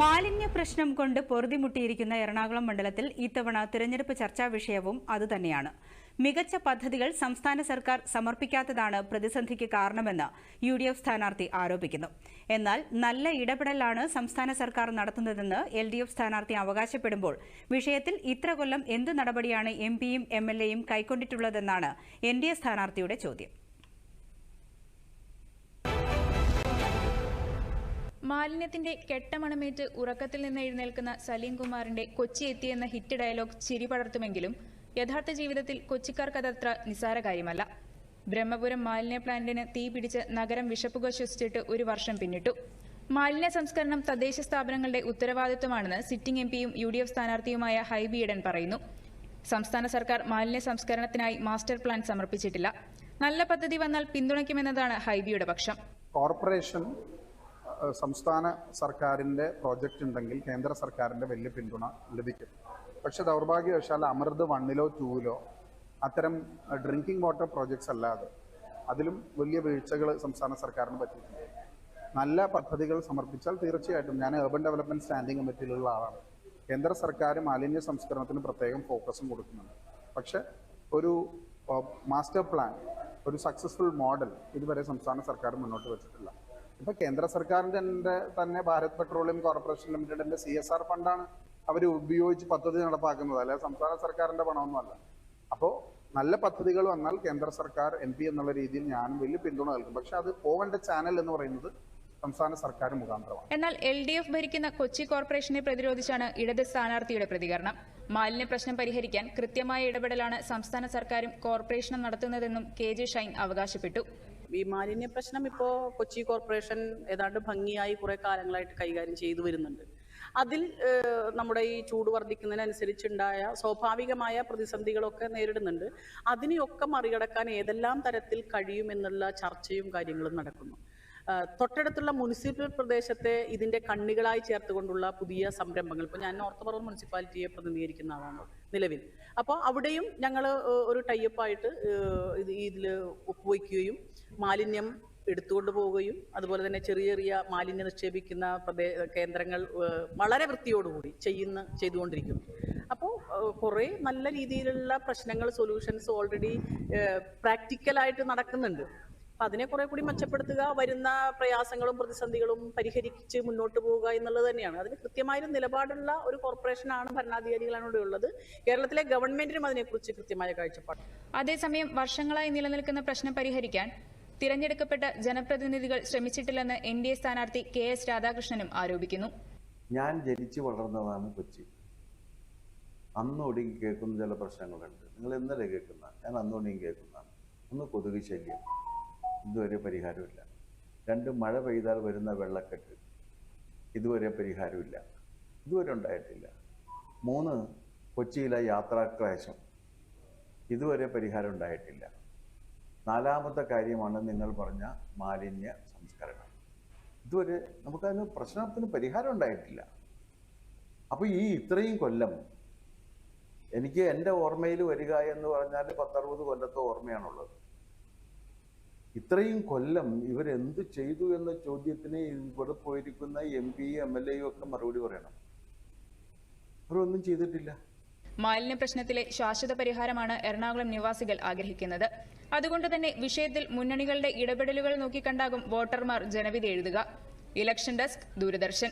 മാലിന്യ പ്രശ്നം കൊണ്ട് പൊറുതിമുട്ടിയിരിക്കുന്ന എറണാകുളം മണ്ഡലത്തിൽ ഇത്തവണ തിരഞ്ഞെടുപ്പ് ചർച്ചാ വിഷയവും അതുതന്നെയാണ്. മികച്ച പദ്ധതികൾ സംസ്ഥാന സർക്കാർ സമർപ്പിക്കാത്തതാണ് പ്രതിസന്ധിക്ക് കാരണമെന്ന് യു ഡി എഫ് സ്ഥാനാർത്ഥി ആരോപിക്കുന്നു. എന്നാൽ നല്ല ഇടപെടലാണ് സംസ്ഥാന സർക്കാർ നടത്തുന്നതെന്ന് എൽ ഡി എഫ് സ്ഥാനാർത്ഥി അവകാശപ്പെടുമ്പോൾ വിഷയത്തിൽ ഇത്ര കൊല്ലം എന്ത് നടപടിയാണ് എം പിയും എം എൽ എയും കൈക്കൊണ്ടിട്ടുള്ളതെന്നാണ് എൻ ഡി എ സ്ഥാനാർത്ഥിയുടെ ചോദ്യം. മാലിന്യത്തിന്റെ കെട്ടമണമേറ്റ് ഉറക്കത്തിൽ നിന്ന് എഴുന്നേൽക്കുന്ന സലീം കുമാറിന്റെ കൊച്ചി എത്തിയെന്ന ഹിറ്റ് ഡയലോഗ് ചിരി പടർത്തുമെങ്കിലും യഥാർത്ഥ ജീവിതത്തിൽ കൊച്ചിക്കാർക്കതത്ര നിസാര കാര്യമല്ല. ബ്രഹ്മപുരം മാലിന്യ പ്ലാന്റിന് തീ പിടിച്ച് നഗരം വിഷപ്പുക ശ്വസിച്ചിട്ട് ഒരു വർഷം പിന്നിട്ടു. മാലിന്യ സംസ്കരണം തദ്ദേശ സ്ഥാപനങ്ങളുടെ ഉത്തരവാദിത്വമാണെന്ന് സിറ്റിംഗ് എം പിയും യു ഡി എഫ് സ്ഥാനാർത്ഥിയുമായ ഹൈബി ഈഡൻ പറയുന്നു. സംസ്ഥാന സർക്കാർ മാലിന്യ സംസ്കരണത്തിനായി മാസ്റ്റർ പ്ലാൻ സമർപ്പിച്ചിട്ടില്ല. നല്ല പദ്ധതി വന്നാൽ പിന്തുണയ്ക്കുമെന്നതാണ് ഹൈബിയുടെ പക്ഷം. കോർപ്പറേഷൻ സംസ്ഥാന സർക്കാരിന്റെ പ്രോജക്റ്റ് ഉണ്ടെങ്കിൽ കേന്ദ്ര സർക്കാരിന്റെ വലിയ പിന്തുണ ലഭിക്കും. പക്ഷെ ദൗർഭാഗ്യവശാൽ അമൃത് വണ്ണിലോ ടൂവിലോ അത്തരം ഡ്രിങ്കിങ് വാട്ടർ പ്രോജക്ട്സ് അല്ലാതെ അതിലും വലിയ വീഴ്ചകൾ സംസ്ഥാന സർക്കാരിന് പറ്റിയിട്ടുണ്ട്. നല്ല പദ്ധതികൾ സമർപ്പിച്ചാൽ തീർച്ചയായിട്ടും ഞാൻ ഏർബൻ ഡെവലപ്മെന്റ് സ്റ്റാൻഡിംഗ് കമ്മിറ്റിയിലുള്ള ആളാണ്. കേന്ദ്ര സർക്കാർ മാലിന്യ സംസ്കരണത്തിന് പ്രത്യേകം ഫോക്കസും കൊടുക്കുന്നുണ്ട്. പക്ഷെ ഒരു മാസ്റ്റർ പ്ലാൻ ഒരു സക്സസ്ഫുൾ മോഡൽ ഇതുവരെ സംസ്ഥാന സർക്കാർ മുന്നോട്ട് വെച്ചിട്ടില്ല. ഇപ്പൊ കേന്ദ്ര സർക്കാരിന്റെ തന്നെ- ഭാരത് പെട്രോളിയം കോർപ്പറേഷൻ ലിമിറ്റഡിന്റെ സി എസ് ആർ ഫണ്ടാണ് അവർ ഉപയോഗിച്ച് പദ്ധതി നടപ്പാക്കുന്നത്. അല്ലെ സംസ്ഥാന സർക്കാരിന്റെ പണമൊന്നുമല്ല. അപ്പോൾ നല്ല പദ്ധതികൾ വന്നാൽ കേന്ദ്ര സർക്കാർ എം പി എന്നുള്ള രീതിയിൽ ഞാനും വലിയ പിന്തുണ നൽകും. പക്ഷെ അത് പോകേണ്ട ചാനൽ എന്ന് പറയുന്നത് സംസ്ഥാന സർക്കാർ മുഖാന്തരമാണ്. എന്നാൽ എൽ ഡി എഫ് ഭരിക്കുന്ന കൊച്ചി കോർപ്പറേഷനെ പ്രതിരോധിച്ചാണ് ഇടത് സ്ഥാനാർത്ഥിയുടെ പ്രതികരണം. മാലിന്യ പ്രശ്നം പരിഹരിക്കാൻ കൃത്യമായ ഇടപെടലാണ് സംസ്ഥാന സർക്കാരും കോർപ്പറേഷനും നടത്തുന്നതെന്നും കെ ജെ ഷൈൻ അവകാശപ്പെട്ടു. ഈ മാലിന്യ പ്രശ്നം ഇപ്പോൾ കൊച്ചി കോർപ്പറേഷൻ ഏതാണ്ട് ഭംഗിയായി കുറെ കാലങ്ങളായിട്ട് കൈകാര്യം ചെയ്തു വരുന്നുണ്ട്. അതിൽ നമ്മുടെ ഈ ചൂട് വർദ്ധിക്കുന്നതിനനുസരിച്ചുണ്ടായ സ്വാഭാവികമായ പ്രതിസന്ധികളൊക്കെ നേരിടുന്നുണ്ട്. അതിനെയൊക്കെ മറികടക്കാൻ ഏതെല്ലാം തരത്തിൽ കഴിയുമെന്നുള്ള ചർച്ചയും കാര്യങ്ങളും നടക്കുന്നു. തൊട്ടടുത്തുള്ള മുനിസിപ്പൽ പ്രദേശത്തെ ഇതിന്റെ കണ്ണികളായി ചേർത്തുകൊണ്ടുള്ള പുതിയ സംരംഭങ്ങൾ. ഇപ്പോൾ ഞാൻ നോർത്ത് പറവൂർ മുനിസിപ്പാലിറ്റിയെ പ്രതിനിധീകരിക്കുന്ന ആളാണ്. നിലവിൽ. അപ്പോൾ അവിടെയും ഞങ്ങൾ ഒരു ടൈപ്പായിട്ട് ഇത് ഇതിൽ ഒപ്പുവയ്ക്കുകയും മാലിന്യം എടുത്തുകൊണ്ട് പോവുകയും അതുപോലെ തന്നെ ചെറിയ ചെറിയ മാലിന്യം നിക്ഷേപിക്കുന്ന പ്രദേ കേന്ദ്രങ്ങൾ വളരെ വൃത്തിയോടുകൂടി ചെയ്യുന്ന ചെയ്തുകൊണ്ടിരിക്കുന്നു അപ്പോൾ കുറേ നല്ല രീതിയിലുള്ള പ്രശ്നങ്ങൾ സൊല്യൂഷൻസ് ഓൾറെഡി പ്രാക്ടിക്കലായിട്ട് നടക്കുന്നുണ്ട്. അപ്പം അതിനെ കുറെ കൂടി മെച്ചപ്പെടുത്തുക വരുന്ന പ്രയാസങ്ങളും പ്രതിസന്ധികളും പരിഹരിച്ച് മുന്നോട്ട് പോവുക എന്നുള്ളത് തന്നെയാണ്. അതിന് കൃത്യമായൊരു നിലപാടുള്ള ഒരു കോർപ്പറേഷനാണ് ഭരണാധികാരികളാണ് ഇവിടെ ഉള്ളത്. കേരളത്തിലെ ഗവൺമെന്റിനും അതിനെക്കുറിച്ച് കൃത്യമായ കാഴ്ചപ്പാട്. അതേസമയം വർഷങ്ങളായി നിലനിൽക്കുന്ന പ്രശ്നം പരിഹരിക്കാൻ തിരഞ്ഞെടുക്കപ്പെട്ട ജനപ്രതിനിധികൾ ശ്രമിച്ചിട്ടില്ലെന്ന് എൻ ഡി എ സ്ഥാനാർത്ഥി കെ എസ് രാധാകൃഷ്ണനും ആരോപിക്കുന്നു. ഞാൻ ജനിച്ചു വളർന്നതാണ് കൊച്ചി. അന്നൊടുങ്ങി കേൾക്കുന്ന ചില പ്രശ്നങ്ങളുണ്ട്. നിങ്ങൾ ഇന്നലെ കേൾക്കുന്ന ഞാൻ അന്നൊടുങ്ങി കേൾക്കുന്നതാണ് ഒന്ന് കൊതുക് ശല്യം. ഇതുവരെ പരിഹാരമില്ല. രണ്ട് മഴ പെയ്താൽ വരുന്ന വെള്ളക്കെട്ട്. ഇതുവരെ പരിഹാരമില്ല. ഇതുവരെ ഉണ്ടായിട്ടില്ല. മൂന്ന് കൊച്ചിയിലെ യാത്രാക്ലേശം. ഇതുവരെ പരിഹാരം ഉണ്ടായിട്ടില്ല. നാലാമത്തെ കാര്യമാണ് നിങ്ങൾ പറഞ്ഞ മാലിന്യ സംസ്കരണം. ഇതുവരെ നമുക്കതിന് പ്രശ്നത്തിന് പരിഹാരം ഉണ്ടായിട്ടില്ല. അപ്പോൾ ഈ ഇത്രയും കൊല്ലം എനിക്ക് എന്റെ ഓർമ്മയിൽ വരിക എന്ന് പറഞ്ഞാൽ പത്തറുപത് കൊല്ലത്തെ ഓർമ്മയാണുള്ളത്. ഇത്രയും കൊല്ലം ഇവരെന്ത് ചെയ്തു എന്ന ചോദ്യത്തിന് ഇവിടെ പോയിരിക്കുന്ന എം പി എം എൽ ഒക്കെ മറുപടി പറയണം. അവരൊന്നും ചെയ്തിട്ടില്ല. മാലിന്യ പ്രശ്നത്തിലെ ശാശ്വത പരിഹാരമാണ് എറണാകുളം നിവാസികൾ ആഗ്രഹിക്കുന്നത്. അതുകൊണ്ട് തന്നെ വിഷയത്തിൽ മുന്നണികളുടെ ഇടപെടലുകൾ നോക്കിക്കണ്ടാകും വോട്ടർമാർ ജനവിധി എഴുതുക. Election desk Doordarshan.